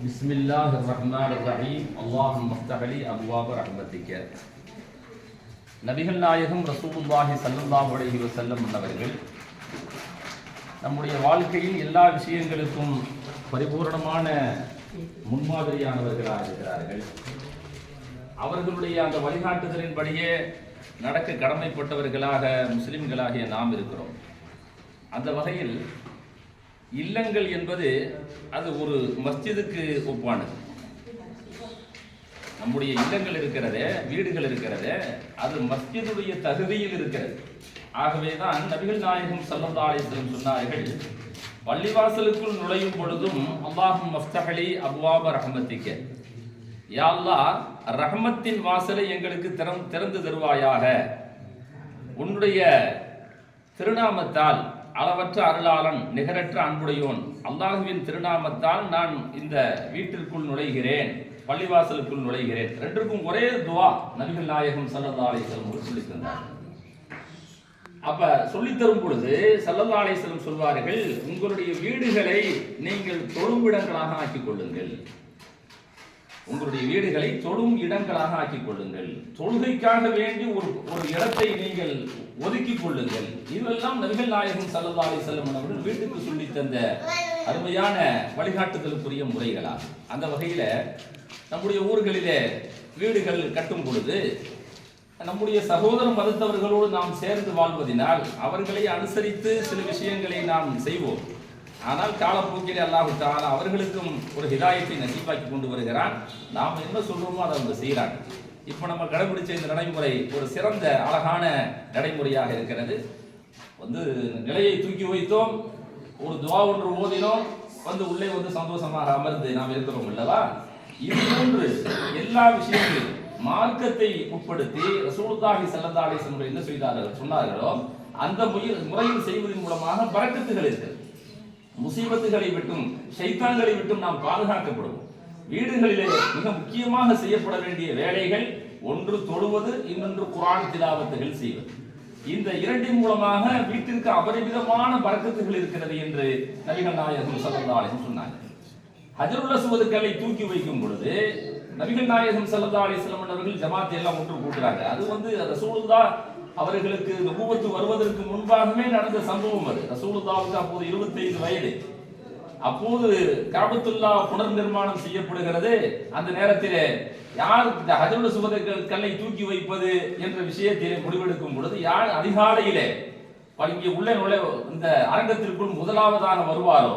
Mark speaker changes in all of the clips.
Speaker 1: بسم الله الرحمن الرحيم اللهم افتح لي ابواب رحمتك நபிகள் நாயகம் ரசூலுல்லாஹி ஸல்லல்லாஹு அலைஹி வஸல்லம் அவர்கள் நம்முடைய வாழ்க்கையில் எல்லா விஷயங்களுக்கும் பரிபூரணமான முன்மாதிரியானவர்களாக இருக்கிறார்கள் அவர்களுடைய அந்த வழிகாட்டுதலின்படியே நடக்க கடமைப்பட்டவர்களாக முஸ்லிம்களாகிய நாம் இருக்கிறோம் அந்த வகையில் இல்லங்கள் என்பது அது ஒரு மஸ்ஜிதுக்கு ஒப்பானது. நம்முடைய இல்லங்கள் இருக்கிறதே வீடுகள் இருக்கிறது அது மஸ்ஜிதுடைய தகுதியில் இருக்கிறது. ஆகவே தான் நபிகள் நாயகம் சல்லல்லா சொன்னார்கள் பள்ளிவாசலுக்குள் நுழையும் பொழுதும் அல்லாஹும் மஃப்தஹலி அப்வாப ரஹமத்திக்க. யா அல்லாஹ் ரஹமத்தின் வாசலை எங்களுக்கு திறம் திறந்து தருவாயாக. உன்னுடைய திருநாமத்தால் அளவற்ற அருளாளன் நிகரற்ற அன்புடையோன். அல்லாஹுவின் திருநாமத்தால் நான் இந்த வீட்டிற்குள் நுழைகிறேன் பள்ளிவாசலுக்குள் நுழைகிறேன். ரெண்டுக்கும் ஒரே துவா நபிகள் நாயகம் சல்லல்லா அலிஸ்லம் அப்ப சொல்லித்தரும் பொழுது சல்லல்லா அலிஸ்லம் சொல்வார்கள் உங்களுடைய வீடுகளை நீங்கள் தொழும்பிடங்களாக ஆக்கிக் கொள்ளுங்கள். உங்களுடைய வீடுகளை தொழும் இடங்களாக ஆக்கிக் கொள்ளுங்கள். தொழுகைக்காக வேண்டி ஒரு ஒரு இடத்தை நீங்கள் ஒதுக்கிக் கொள்ளுங்கள். இதுவெல்லாம் நபிகள் நாயகம் சல்லா அலி செல்லம் அவர்கள் வீட்டுக்கு சொல்லி தந்த அருமையான வழிகாட்டுதலுக்குரிய முறைகளாகும். அந்த வகையில் நம்முடைய ஊர்களிலே வீடுகள் கட்டும் பொழுது நம்முடைய சகோதர மதத்தவர்களோடு நாம் சேர்ந்து வாழ்வதினால் அவர்களை அனுசரித்து சில விஷயங்களை நாம் செய்வோம். ஆனால் காலப்போக்கில் அல்லாஹு தாலா அவர்களுக்கும் ஒரு ஹிதாயத்தை நசீபாக்கி கொண்டு வருகிறான். நாம் என்ன சொல்றோமோ அதை அவங்க செய்கிறாங்க இப்போ நம்ம கடைபிடிச்ச இந்த நடைமுறை ஒரு சிறந்த அழகான நடைமுறையாக இருக்கிறது. வந்து நிலையை தூக்கி வைத்தோம் ஒரு துவா ஒன்று ஓதினோம் வந்து உள்ளே வந்து சந்தோஷமாக அமர்ந்து நாம் இருக்கிறோம் அல்லவா? இது போன்று எல்லா விஷயங்களும் மார்க்கத்தை உட்படுத்தி ரசூலுல்லாஹி ஸல்லல்லாஹு என்ன செய்தார்கள்? சொன்னார்களோ அந்த முயல் முறையில் செய்வதன் மூலமாக பறக்கத்துகள் இருக்கிறது முசீபத்துகளை விட்டும் ஷைத்தான்களை விட்டும் நாம் பாதுகாக்கப்படுவோம். வீடுகளிலே மிக முக்கியமாக செய்யப்பட வேண்டிய வேலைகள் ஒன்று தொழுவது இன்னொன்று குரான் திலாவத்துகள் செய்வது. இந்த இரண்டின் மூலமாக வீட்டிற்கு அபரிமிதமான பறக்கத்துகள் இருக்கிறது என்று நபிகள் நாயகம் சல்லா சொன்னாங்க. ஹஜருல் அஸ்வது தூக்கி வைக்கும் பொழுது நபிகள் நாயகம் சல்லா அலிஸ்லம் அவர்கள் ஜமாத்தை எல்லாம் ஒன்று கூட்டுறாங்க. அது வந்து ரசூலுல்லா அவர்களுக்கு நபுவத்து வருவதற்கு முன்பாகவே நடந்த சம்பவம் அது. ரசூலுல்லாவுக்கு அப்போது இருபத்தைந்து வயது. அப்போது காபத்துல்லா புனர் நிர்மாணம் செய்யப்படுகிறது. அந்த நேரத்திலே யார் இந்த ஹஜருட சுபத கல்லை தூக்கி வைப்பது என்ற விஷயத்திலே முடிவெடுக்கும் பொழுது யார் அதிகாலையிலே இங்கே உள்ளே நுழை இந்த அரங்கத்திற்குள் முதலாவதான வருவாரோ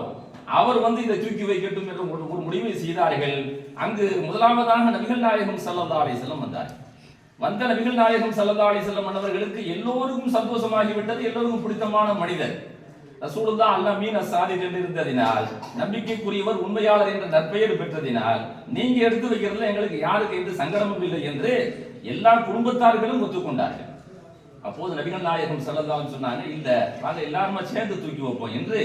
Speaker 1: அவர் வந்து இதை தூக்கி வைக்கட்டும் என்று ஒரு முடிவை செய்தார்கள். அங்கு முதலாவதாக நபிகள் நாயகம் சல்லல்லா அலிசல்லம் வந்தார்கள். வந்த நபிகள் நாயகம் சல்லல்லா அலிசல்லம் மன்னவர்களுக்கு எல்லோருக்கும் சந்தோஷமாகிவிட்டது எல்லோருக்கும் பிடித்தமான மனிதர். ரசூலுல்லா அல்லா மீன் அசாதித் என்று இருந்ததினால் நம்பிக்கைக்குரியவர் உண்மையாளர் என்ற நற்பெயர் பெற்றதினால் நீங்க எடுத்து வைக்கிறதுல எங்களுக்கு யாருக்கு எந்த சங்கடமும் இல்லை என்று எல்லா குடும்பத்தார்களும் ஒத்துக்கொண்டார்கள். அப்போது நபிகள் நாயகம் சல்லல்லாஹு சொன்னாங்க இல்லை நாங்கள் எல்லாருமே சேர்ந்து தூக்கி வைப்போம் என்று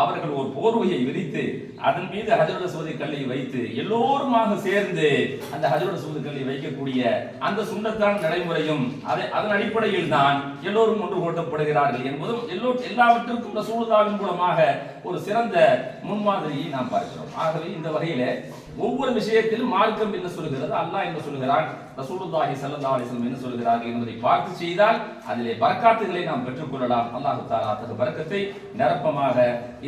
Speaker 1: அவர்கள் ஒரு போர்வையை விரித்து அதன் மீது ஹஜரோட சோதி கல்லை வைத்து எல்லோருமாக சேர்ந்து அந்த ஹஜரோட சோதி கல்லை வைக்கக்கூடிய அந்த சுண்டத்தான் நடைமுறையும் அதை அதன் அடிப்படையில் தான் எல்லோரும் ஒன்று கூட்டப்படுகிறார்கள் என்பதும் எல்லோ எல்லாவற்றிற்கும் சூழ்நாளின் மூலமாக ஒரு சிறந்த முன்மாதிரியை நாம் பார்க்கிறோம். ஆகவே இந்த வகையில ஒவ்வொரு விஷயத்திலும் மார்க்கம் என்ன சொல்கிறது அல்லாஹ் என்ன சொல்கிறான் ரசூலுல்லாஹி சல்லல்லாஹு அலைஹி வஸல்லம் என்ன சொல்கிறார்கள் என்பதை பார்த்து செய்தால் அதிலே பரக்காத்துகளை நாம் பெற்றுக்கொள்ளலாம் அல்லாஹ் தஆலா அத்தகைய பரக்கத்தை நிரப்பமாக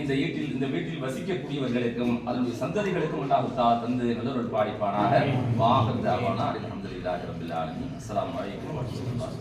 Speaker 1: இந்த வீட்டில் இந்த வீட்டில் வசிக்கக்கூடியவர்களுக்கும் அதனுடைய சந்ததிகளுக்கும் அல்லாஹ் தஆலா தந்து நல்லொரு பாடிப்பானாக. வாஹத் தாவானா அல்ஹம்துலில்லாஹி ரப்பில் ஆலமீன். அஸ்ஸலாமு அலைக்கும் வரஹ்மத்துல்லாஹி